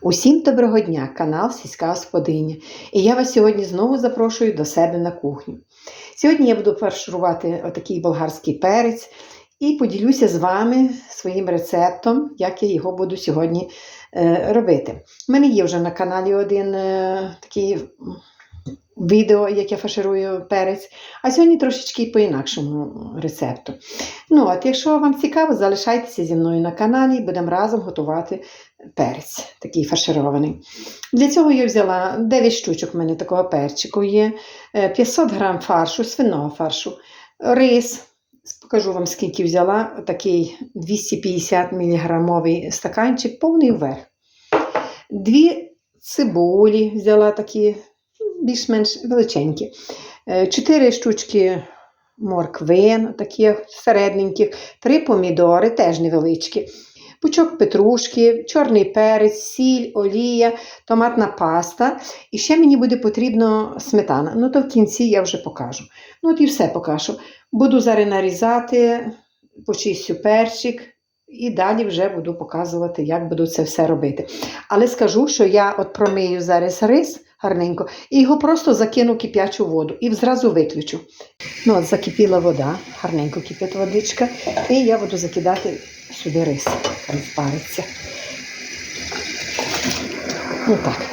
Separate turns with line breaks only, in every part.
Усім доброго дня, канал Сільська Господиня. І я вас сьогодні знову запрошую до себе на кухню. Сьогодні я буду фарширувати отакий болгарський перець і поділюся з вами своїм рецептом, як я його буду сьогодні е, робити. У мене є вже на каналі один е, такий відео, як я фарширую перець, а сьогодні трошечки по-інакшому рецепту. Ну, от, якщо вам цікаво, залишайтеся зі мною на каналі, будемо разом готувати перець, такий фарширований. Для цього я взяла 9 штучок у мене такого перчику є, е, 500 грам фаршу, свиного фаршу, рис. Покажу вам, скільки взяла такий 250 мг стаканчик, повний вверх. Дві цибулі взяла такі більш-менш величенькі. Е, Чотири штучки морквин, таких середненьких, три помідори, теж невеличкі, пучок петрушки, чорний перець, сіль, олія, томатна паста. І ще мені буде потрібно сметана. Ну, то в кінці я вже покажу. Ну, от і все покажу. Буду зараз нарізати, почистю перчик. І далі вже буду показувати, як буду це все робити. Але скажу, що я от промию зараз рис гарненько і його просто закину кип'ячу воду і зразу виключу. Ну, от закипіла вода, гарненько кипить водичка, і я буду закидати сюди рис, хай спариться. Ну так.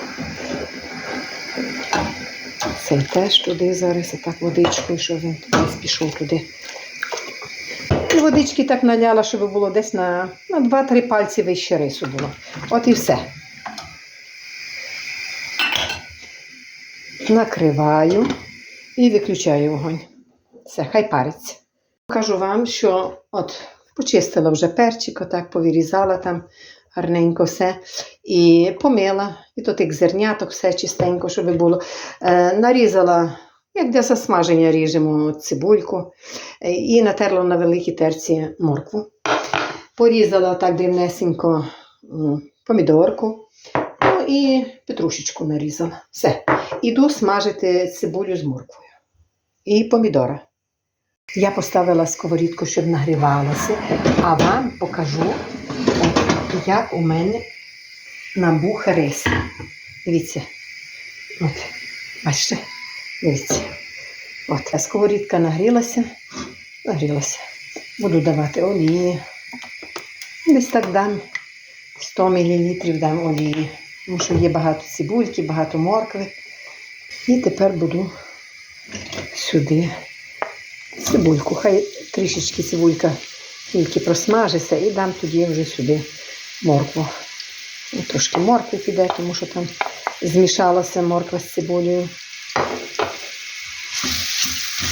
Цей теж туди зараз, і так водичкою, щоб він десь пішов туди. І водички так наляла, щоб було десь на, на 2-3 пальці вище рису було. От і все. Накриваю і виключаю вогонь. Все, хай париться. Кажу вам, що от почистила вже перчик, отак повирізала там гарненько все. І помила, і тут як зерняток, все чистенько, щоб було. Е, нарізала, як для засмаження ріжемо цибульку, е, і натерла на великій терці моркву. Порізала так дрібнесенько помідорку. І петрушечку нарізала. Все. Іду смажити цибулю з морквою. І помідора. Я поставила сковорідку, щоб нагрівалася, а вам покажу, як у мене набух рис. Дивіться. От, бачите? Дивіться. От, сковорідка нагрілася, нагрілася. Буду давати олії. Десь так дам 100 мл дам олії. Тому що є багато цибульки, багато моркви. І тепер буду сюди цибульку. Хай трішечки цибулька тільки просмажиться і дам тоді вже сюди моркву. І трошки моркви піде, тому що там змішалася морква з цибулею.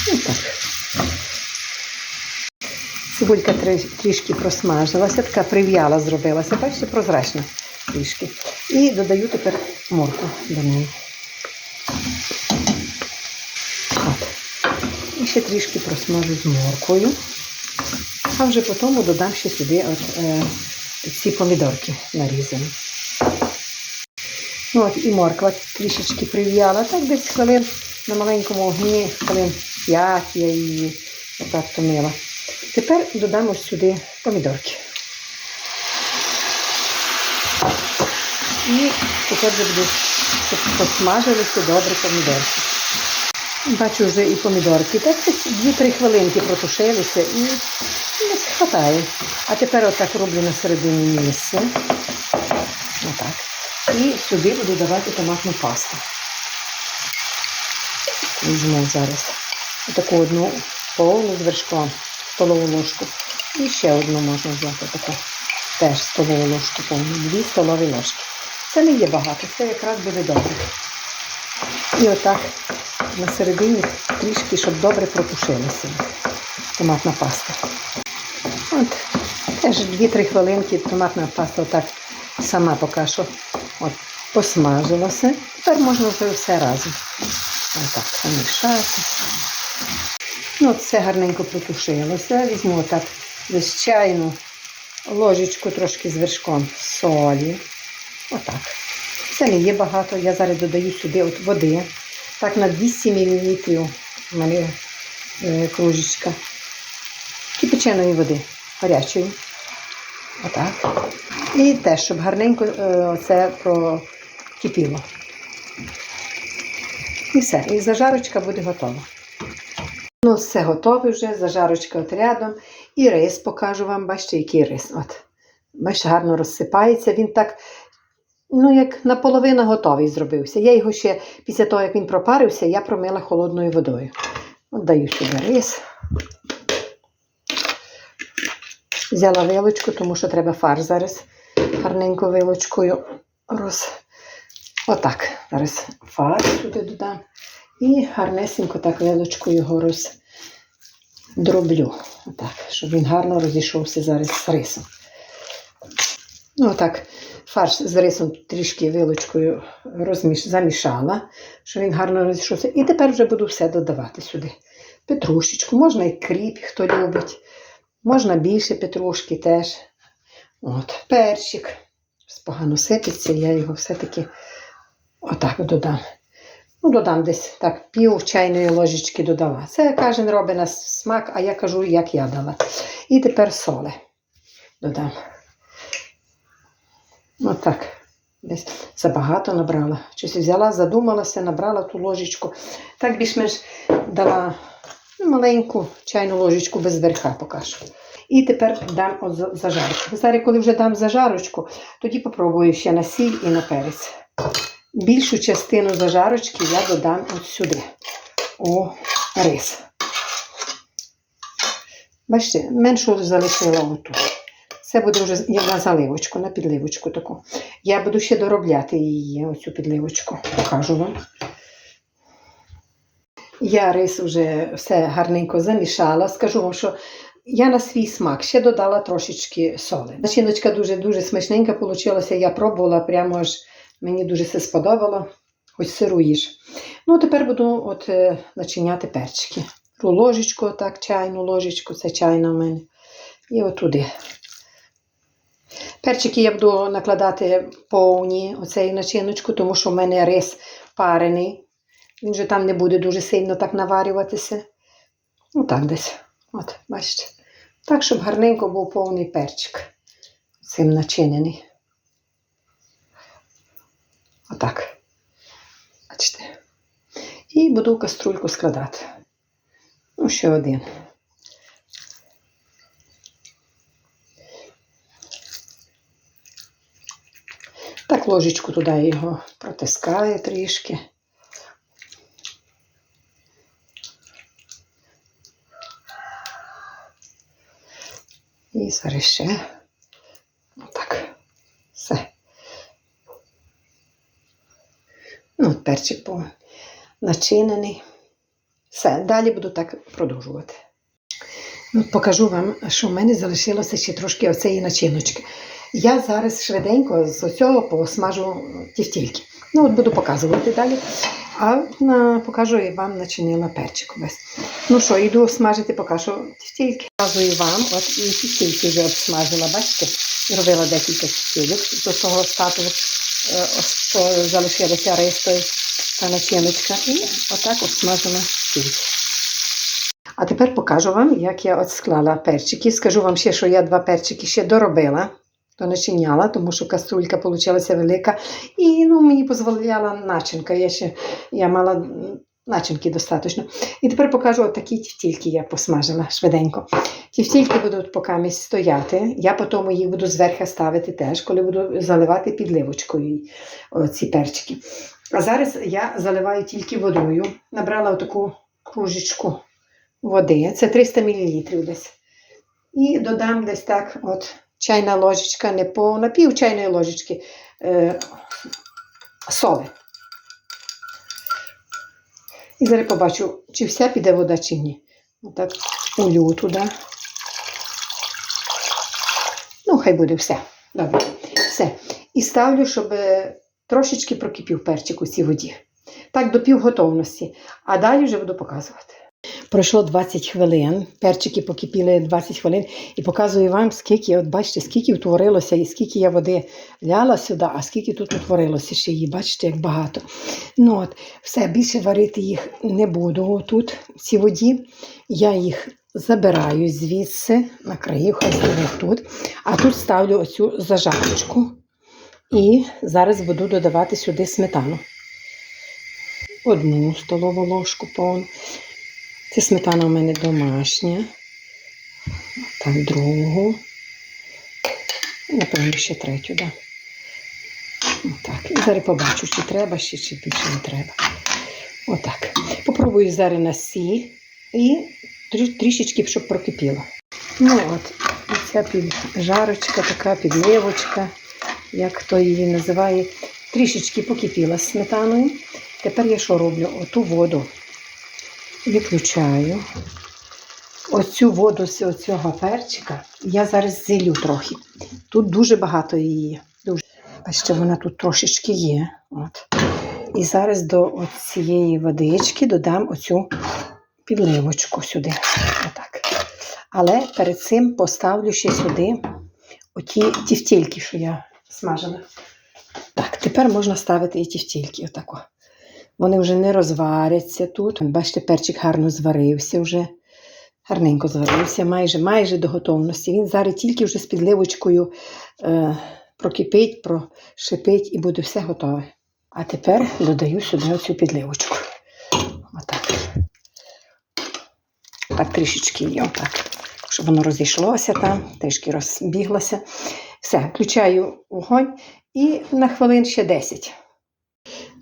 І так. Цибулька трішки просмажилася, така прив'яла зробилася, бачите, прозрачна трішки. І додаю тепер моркву до неї. От. І ще трішки просмажу з морквою. А вже потім додам ще сюди от, е, ці помідорки нарізані. Ну от і морква трішечки прив'яла. Так десь хвилин на маленькому огні, хвилин 5 я її отак томила. Тепер додам ось сюди помідорки. І тепер вже буду, щоб посмажилися добре помідорки. Бачу вже і помідорки. Так 2-3 хвилинки протушилися і не хватає. А тепер отак роблю на середині місце. Отак. І сюди буду давати томатну пасту. Візьму зараз таку одну повну з вершком, столову ложку. І ще одну можна взяти таку теж столову ложку повну, дві столові ложки. Це не є багато, це якраз буде добре. І отак на середині трішки, щоб добре протушилася томатна паста. От, теж 2-3 хвилинки томатна паста отак сама поки що от, посмажилася. Тепер можна вже все разом. Отак помішати. Ну, от все гарненько протушилося. Візьму отак десь чайну ложечку трошки з вершком солі. Отак. Це не є багато. Я зараз додаю сюди от води. Так, на 200 мл у мене е, кружечка. Кипяченої води, гарячої. Отак. І теж, щоб гарненько е, це прокипіло. І все. І зажарочка буде готова. Ну, все готове вже, зажарочка от рядом. І рис покажу вам, бачите, який рис. От. Бачите, гарно розсипається. Він так, ну, як наполовину готовий зробився. Я його ще після того, як він пропарився, я промила холодною водою. От даю сюди рис. Взяла вилочку, тому що треба фарш зараз гарненько вилочкою роз. Отак. Зараз фарш сюди додам. І гарнесенько так вилочкою його роздроблю. Отак, щоб він гарно розійшовся зараз з рисом. Ну, отак, фарш з рисом трішки вилочкою розміш... замішала, щоб він гарно розійшовся. І тепер вже буду все додавати сюди. Петрушечку, можна і кріп, хто любить. Можна більше петрушки теж. От, перчик. Погано сипеться, я його все-таки отак додам. Ну, додам десь так пів чайної ложечки додала. Це кожен робить на смак, а я кажу, як я дала. І тепер соли додам. Отак. Десь забагато набрала. Щось взяла, задумалася, набрала ту ложечку. Так більш-менш дала ну, маленьку чайну ложечку без верха покажу. І тепер дам от зажарочку. Зараз, коли вже дам зажарочку, тоді попробую ще на сіль і на перець. Більшу частину зажарочки я додам от сюди, у рис. Бачите, меншу залишила отут. Це буде вже як на заливочку, на підливочку таку. Я буду ще доробляти її, оцю підливочку. Покажу вам. Я рис вже все гарненько замішала. Скажу вам, що я на свій смак ще додала трошечки соли. Начиночка дуже-дуже смачненька вийшла. Я пробувала, прямо аж мені дуже все сподобало. Хоч сиру їж. Ну, тепер буду от, е, начиняти перчики. Ложечку, так, чайну ложечку, це чайна в мене. І отуди. Перчики я буду накладати повні оцею начиночку, тому що в мене рис парений. Він же там не буде дуже сильно так наварюватися. Ну так десь. От, бачите. Так, щоб гарненько був повний перчик. Цим начинений. Отак. Бачите. І буду каструльку складати. Ну, ще один. Так, ложечку туди його протискаю трішки. І зараз ще. Отак. Все. Ну, от перчик начинений. Все, далі буду так продовжувати. Ну, покажу вам, що в мене залишилося ще трошки оцеї начиночки. Я зараз швиденько з цього посмажу тівтільки. Ну, от буду показувати далі. А на, покажу і вам начинила перчик весь. Ну що, йду смажити, покажу тівтільки. Показую вам, от і тівтільки вже обсмажила, бачите? Робила декілька тівтілік до того стату е, ось, о, залишилося рис той, та начиночка. І отак обсмажена тівтільки. А тепер покажу вам, як я от склала перчики. Скажу вам ще, що я два перчики ще доробила, то начиняла, тому що каструлька вийшла велика. І ну, мені дозволяла начинка. Я ще я мала начинки достатньо. І тепер покажу от такі тільки я посмажила швиденько. Тівтільки будуть поки стояти. Я потім їх буду зверху ставити теж, коли буду заливати підливочкою ці перчики. А зараз я заливаю тільки водою. Набрала отаку кружечку води. Це 300 мл десь. І додам десь так, от чайна ложечка, не повна, пів чайної ложечки е, соли. І зараз побачу, чи вся піде вода, чи ні. Отак улю туди. Ну, хай буде все. Добре. Все. І ставлю, щоб е, трошечки прокипів перчик у цій воді. Так, до півготовності. А далі вже буду показувати. Пройшло 20 хвилин, перчики покипіли 20 хвилин, і показую вам, скільки, от бачите, скільки утворилося, і скільки я води ляла сюди, а скільки тут утворилося ще її. Бачите, як багато. Ну от, все, більше варити їх не буду тут, в цій воді. Я їх забираю звідси, накрию, хай стоїть тут. А тут ставлю оцю зажарочку. І зараз буду додавати сюди сметану. Одну столову ложку повну. Це сметана у мене домашня. Так, другу. Напевно, ще третю, так. Да. Отак. І зараз побачу, чи треба ще, чи більше не треба. Отак. Попробую зараз на сі і трішечки, щоб прокипіло. Ну от, ця піджарочка, така підливочка, як хто її називає, трішечки покипіла сметаною. Тепер я що роблю? Оту воду виключаю. Оцю воду з цього перчика я зараз зілю трохи. Тут дуже багато її. Дуже. Бачите, вона тут трошечки є. От. І зараз до цієї водички додам оцю підливочку сюди. Отак. Але перед цим поставлю ще сюди оті тівтільки, що я смажила. Так, тепер можна ставити і тівтільки. Отако. Вони вже не розваряться тут. Бачите, перчик гарно зварився вже. Гарненько зварився, майже майже до готовності. Він зараз тільки вже з підливочкою е, прокипить, прошипить і буде все готове. А тепер додаю сюди оцю підливочку. Отак. Так трішечки її, отак. Щоб воно розійшлося там, трішки розбіглося. Все, включаю вогонь і на хвилин ще 10.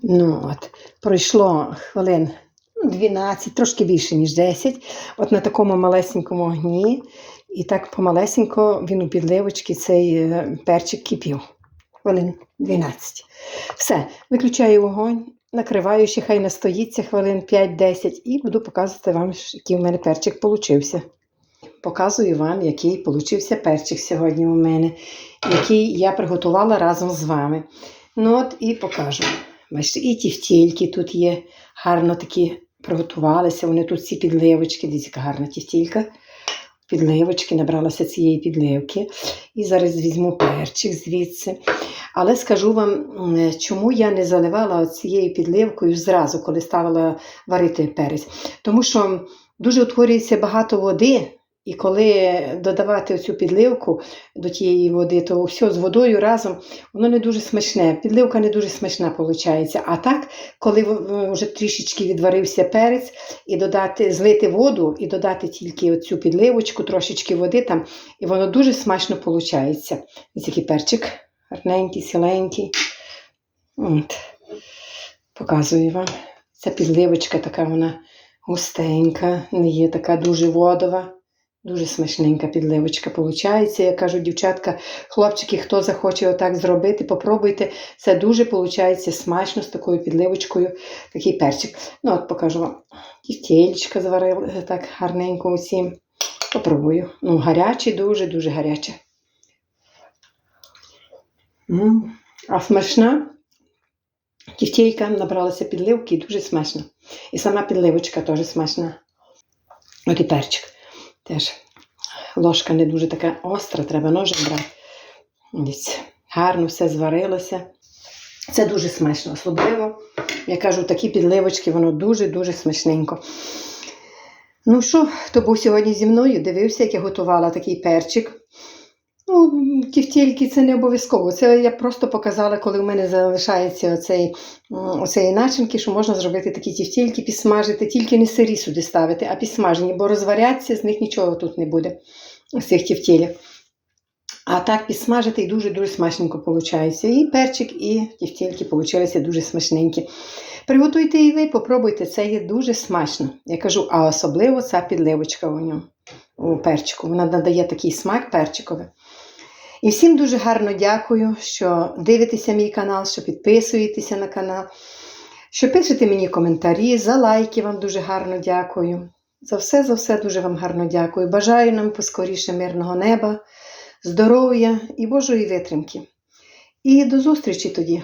Ну от, пройшло хвилин ну, 12, трошки більше, ніж 10. От на такому малесенькому огні. І так помалесенько він у підливочці цей е, перчик кипів. Хвилин 12. Все, виключаю вогонь, накриваю ще хай настоїться хвилин 5-10 і буду показувати вам, який в мене перчик получився. Показую вам, який получився перчик сьогодні у мене, який я приготувала разом з вами. Ну от і покажу. Бачите, і тівтільки тут є, гарно такі приготувалися. Вони тут ці підливочки, дивіться, яка гарна тівтілька. Підливочки, набралася цієї підливки. І зараз візьму перчик звідси. Але скажу вам, чому я не заливала цією підливкою зразу, коли ставила варити перець. Тому що дуже утворюється багато води, і коли додавати цю підливку до тієї води, то все з водою разом воно не дуже смачне. Підливка не дуже смачна виходить. А так, коли вже трішечки відварився перець, і додати, злити воду, і додати тільки оцю підливочку, трошечки води там, і воно дуже смачно виходить. Ось який перчик гарненький, сіленький. От. Показую вам. Ця підливочка така вона густенька, не є така дуже водова. Дуже смачненька підливочка виходить. Я кажу, дівчатка, хлопчики, хто захоче отак зробити, попробуйте. Це дуже виходить смачно з такою підливочкою, такий перчик. Ну, от покажу вам. Тівтєлечка зварила так гарненько усім. Попробую. Ну, гаряче, дуже, дуже гаряче. А смачна тівтєлька набралася підливки і дуже смачно. І сама підливочка теж смачна. От і перчик. Теж ложка не дуже така остра, треба ножем брати. Гарно все зварилося. Це дуже смачно, особливо. Я кажу, такі підливочки, воно дуже-дуже смачненько. Ну що, хто був сьогодні зі мною, дивився, як я готувала такий перчик. Ну, тівтільки це не обов'язково. Це я просто показала, коли в мене залишається оцей, м, оцеї начинки, що можна зробити такі тівтільки, підсмажити, тільки не сирі сюди ставити, а підсмажені, бо розваряться, з них нічого тут не буде, з цих тівтілів. А так підсмажити і дуже-дуже смачненько виходить. І перчик, і тівтільки получилися дуже смачненькі. Приготуйте і ви, попробуйте, це є дуже смачно. Я кажу, а особливо ця підливочка у ньому, у перчику. Вона надає такий смак перчиковий. І всім дуже гарно дякую, що дивитеся мій канал, що підписуєтеся на канал, що пишете мені коментарі, за лайки вам дуже гарно дякую. За все, за все дуже вам гарно дякую. Бажаю нам поскоріше мирного неба, здоров'я і Божої витримки. І до зустрічі тоді!